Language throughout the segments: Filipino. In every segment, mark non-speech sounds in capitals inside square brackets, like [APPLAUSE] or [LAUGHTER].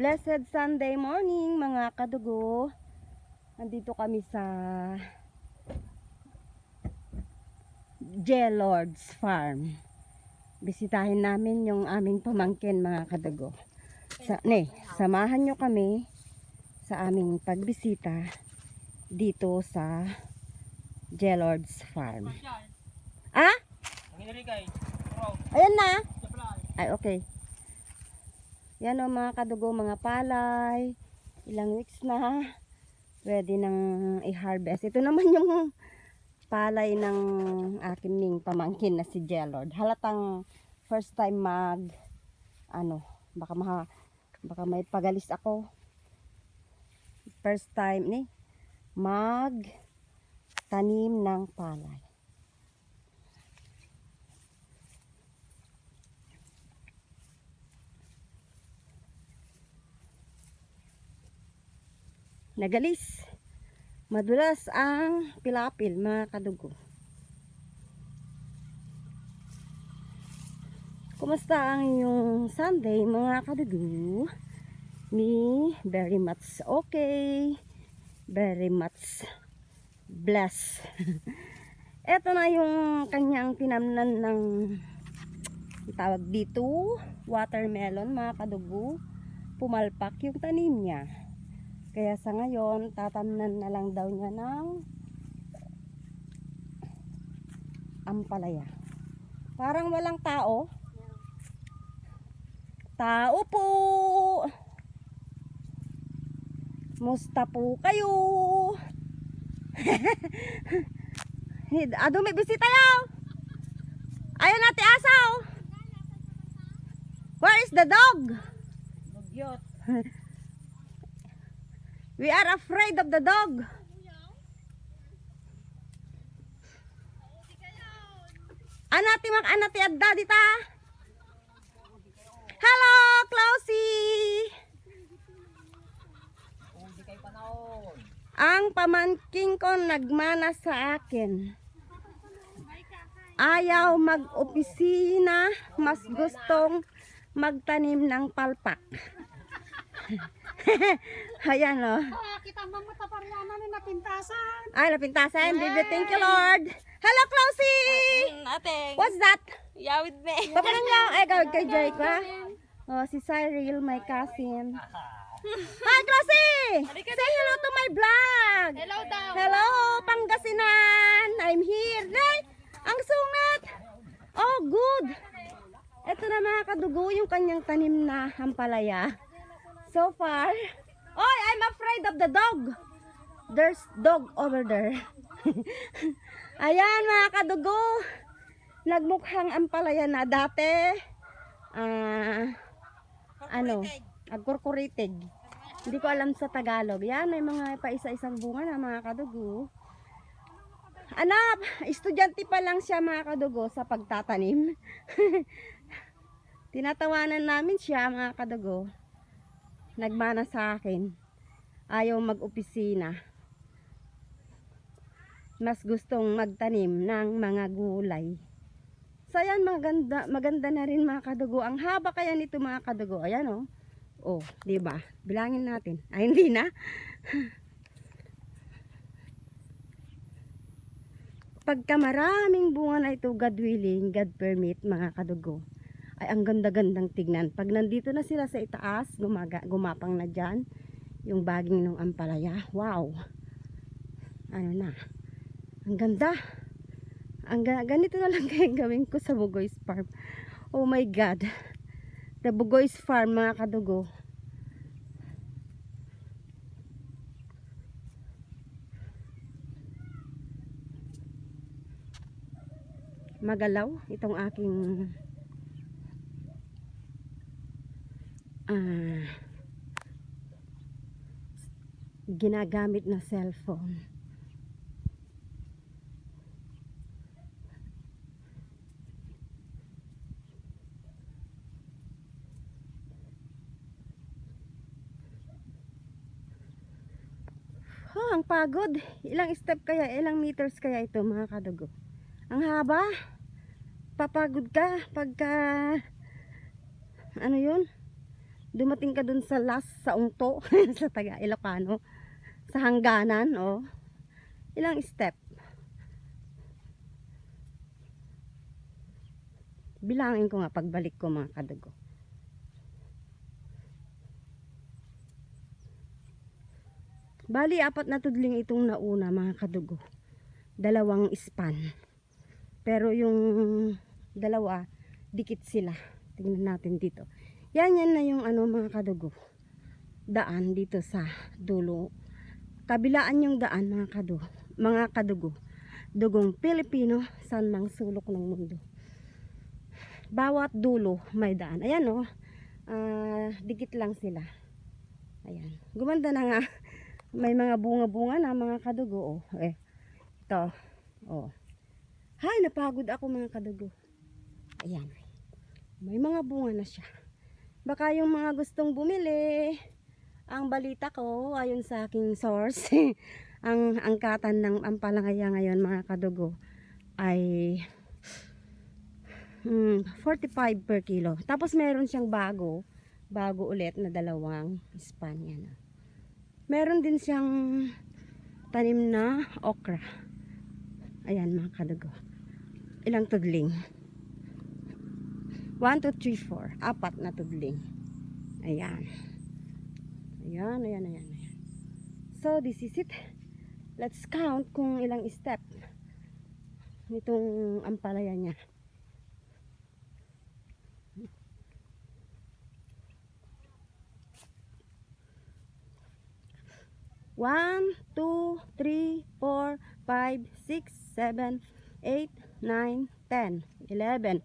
Blessed Sunday morning mga kadugo. Nandito kami sa Lord's Farm. Bisitahin namin yung aming pamangkin mga kadugo. Sa, ne, samahan nyo kami sa aming pagbisita dito sa Lord's Farm. Ah? Ayan na. Ay, okay. Yan o mga kadugo, mga palay. Ilang weeks na. Pwede nang i-harvest. Ito naman yung palay ng aking ning pamangkin na si Jelord. Halatang first time mag, ano, baka, maha, baka may pagalis ako. First time ni mag tanim ng palay. Nagalis. Madulas ang pilapil, mga kadugo. Kumusta ang inyong Sunday, mga kadugo? Me, very much okay. Very much blessed. [LAUGHS] Ito na yung kanyang tinamnan ng tawag dito, watermelon, mga kadugo. Pumalpak yung tanim niya. Kaya sa ngayon, tatamnan na lang daw niya ng ampalaya. Parang walang tao. Tao po! Musta po kayo? [LAUGHS] Ado may bisita yaw! Ayun natin asaw! Where is the dog? Bugyot. [LAUGHS] We are afraid of the dog. Anati mak anati adda dita. Hello, panahon. Ang pamangking ko nagmana sa akin. Ayaw mag-opisina, mas gustong magtanim ng palpak. [LAUGHS] [LAUGHS] Ayan o. Ah, kita mo matapariana ni napintasan. Ay, napintasan. Baby, thank you, Lord. Hello, Closey. Nothing. What's that? Yeah, with me. Papanan niya. Ay, gawin kay Jake, ha? Oh, si Cyril, my cousin. [LAUGHS] Hi, Closey! Say hello to my vlog! Hello daw. Hello, Pangasinan! I'm here. Nay, ang sungat! Oh, good! Ito na mga kadugo, yung kanyang tanim na ampalaya. So far, Oy, I'm afraid of the dog. There's dog over there. [LAUGHS] Ayan mga kadugo, nagmukhang ampalaya na dati. Ah, ano, agkurkuritig. Hindi ko alam sa Tagalog. Yan, may mga paisa-isang bunga na mga kadugo. Anak, estudyante pa lang siya mga kadugo sa pagtatanim. [LAUGHS] Tinatawanan namin siya mga kadugo. Nagmana sa akin. Ayaw mag-opisina. Mas gustong magtanim ng mga gulay. So ayan, maganda, maganda na rin mga kadugo. Ang haba kaya nito mga kadugo. Ayan oh. Oh, di ba? Bilangin natin. Ay, hindi na. [LAUGHS] Pagka maraming bunga na ito, God willing, God permit, mga kadugo, ay ang ganda-gandang tignan. Pag nandito na sila sa itaas, gumaga, gumapang na dyan, yung baging ng ampalaya. Wow! Ano na? Ang ganda! Ang ga- ganito na lang [LAUGHS] kaya gawin ko sa Bugoy's Farm. Oh my God! The Bugoy's Farm, mga kadugo. magalaw itong aking ah, ginagamit na cellphone. Oh, ang pagod. Ilang step kaya, ilang meters kaya ito mga kadugo? Ang haba. Papagod ka pagka ano yun? Dumating ka dun sa last, sa Ungto, [LAUGHS] sa taga Ilocano, sa hangganan, oh. Ilang step? Bilangin ko nga pagbalik ko mga kadugo. Bali, apat na tudling itong nauna mga kadugo. Dalawang span. Pero yung dalawa, dikit sila. Tingnan natin dito. Yan, yan na yung ano mga kadugo. Daan dito sa dulo. Kabilaan yung daan mga kadugo. Mga kadugo. Dugong Pilipino, saan mang sulok ng mundo. Bawat dulo may daan. Ayan o. ah, dikit lang sila. Ayan. Gumanda na nga. [LAUGHS] May mga bunga-bunga na mga kadugo. Oh. Eh, ito. Oh. Hay, napagod ako mga kadugo. Ayan. May mga bunga na siya. Baka yung mga gustong bumili, ang balita ko, ayon sa aking source, [LAUGHS] ang angkatan ng ampalangaya ngayon mga kadugo ay hmm, 45 per kilo. Tapos meron siyang bago, bago ulit na dalawang span yan. Meron din siyang tanim na okra. Ayan mga kadugo. Ilang tudling? 1, 2, 3, 4. Apat na tudling. Ayan. Ayan, ayan, ayan, ayan. So, this is it. Let's count kung ilang step nitong ampalaya niya. One, two, three, four, five, six, seven, eight, nine, ten, eleven,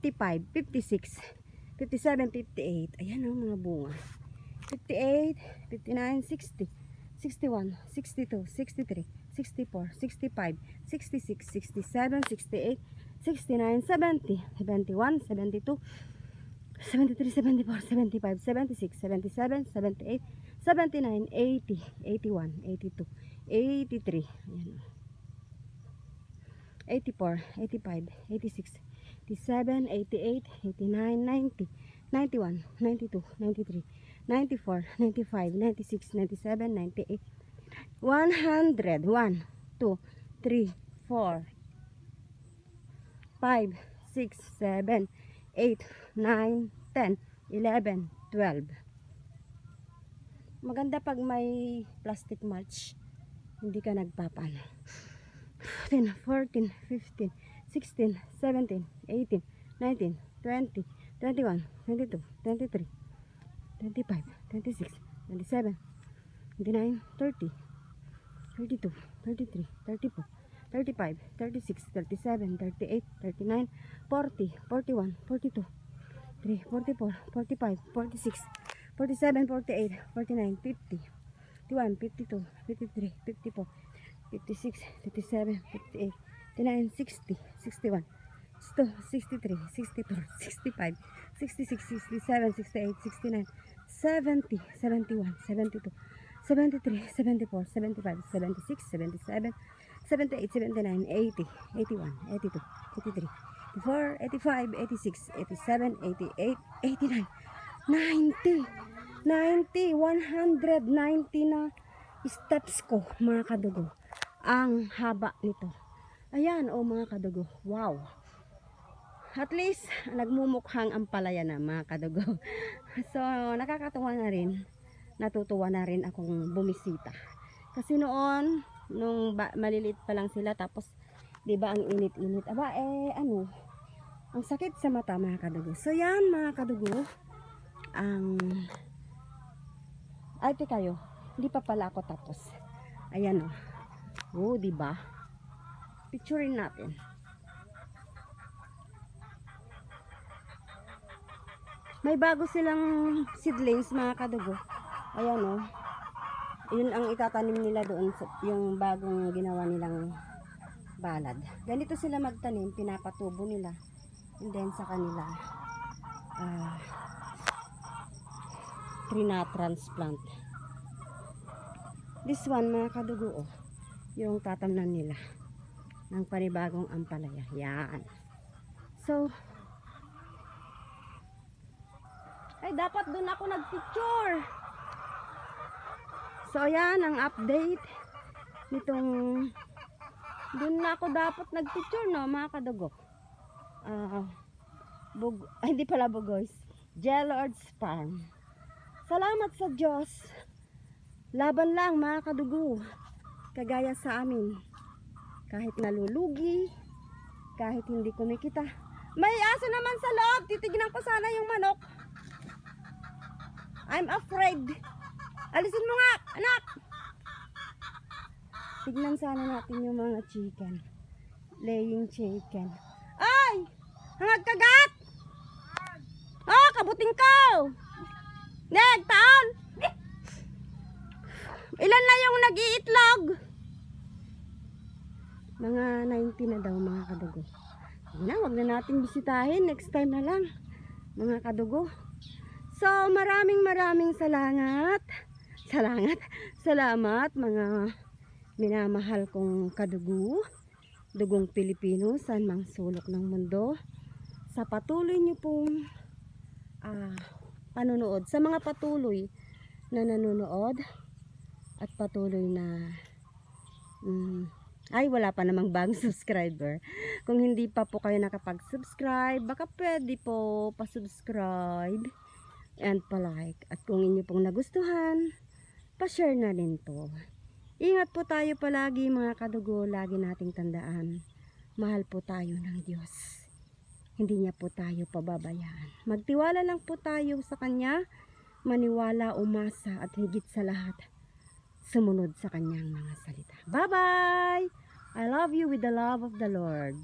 55, 56, 57, 58. Ayan ang mga bunga. 58, 59, 60, 61, 62, 63, 64, 65, 66, 67, 68, 69, 70, 71, 72, 73, 74, 75, 76, 77, 78, 79, 80, 81, 82, 83, ayan o. 84, 85, 86, 87, 88, 89, 90, 91, 92, 93, 94, 95, 96, 97, 98, 100, 1, 2, 3, 4, 5, 6, 7, 8, 9, 10, 11, 12. Maganda pag may plastic mulch. Hindi ka nagpapano. 10, 14, 15, 16, 17, 18, 19, 20, 21, 22, 23, 25, 26, 27, 29, 30, 32, 33, 34, 35, 36, 37, 38, 39, 40, 41, 42, 3, 44, 45, 46, 47, 48, 49, 50, 51, 52, 53, 54, 56, 57, 58, 59, 60, 61, 62, 63, 64, 65, 66, 67, 68, 69, 70, 71, 72, 73, 74, 75, 76, 77, 78, 79, 80, 81, 82, 83, 84, 85, 86, 87, 88, 89, 90, 90, 190 na steps ko mga kadugo. Ang haba nito. Ayan, oh mga kadugo. Wow. At least, nagmumukhang ampalaya na mga kadugo. [LAUGHS] So, nakakatuwa na rin. Natutuwa na rin akong bumisita. Kasi noon, nung ba, maliliit pa lang sila, tapos, di ba ang init-init. Aba, eh, ano, ang sakit sa mata mga kadugo. So, yan mga kadugo, ang, ay, kayo, hindi pa pala ako tapos. Ayan o. Oh. di ba? Picturein natin. May bago silang seedlings mga kadugo. Ayan o. Yun ang itatanim nila doon yung bagong ginawa nilang balad. Ganito sila magtanim, pinapatubo nila. And then sa kanila, ah, trina-transplant. This one, mga kadugo, oh, yung tatamnan nila ng panibagong ampalaya. Yan. So, ay, dapat doon ako nagpicture. So, ayan ang update nitong doon na ako dapat nagpicture, no, mga kadugo. Ah, bug, [LAUGHS] ay, hindi pala bugoys. Jellard's Farm. Salamat sa Diyos. Laban lang, mga kadugo. Kagaya sa amin. Kahit nalulugi, kahit hindi kumikita. May aso naman sa loob. Titignan ko sana yung manok. I'm afraid. Alisin mo nga, anak. Tignan sana natin yung mga chicken. Laying chicken. Ay! Hangad kagat! Oh, kabuting ko! Neg, taon! Ilan na yung nag-iitlog? Mga 90 na daw mga kadugo. Sige na, wag na natin bisitahin. Next time na lang. Mga kadugo. So, maraming maraming salamat. Salamat. Salamat mga minamahal kong kadugo. Dugong Pilipino sa mang sulok ng mundo. Sa patuloy niyo pong ah, panonood. Sa mga patuloy na nanonood at patuloy na mm, ay wala pa namang bagong [LAUGHS] subscriber. Kung hindi pa po kayo nakapag-subscribe, baka pwede po pa-subscribe and pa-like. At kung inyo pong nagustuhan, pa-share na rin po. Ingat po tayo palagi mga kadugo, lagi nating tandaan. Mahal po tayo ng Diyos. Hindi niya po tayo pababayaan. Magtiwala lang po tayo sa Kanya, maniwala, umasa at higit sa lahat, sumunod sa Kanyang mga salita. Bye-bye! I love you with the love of the Lord.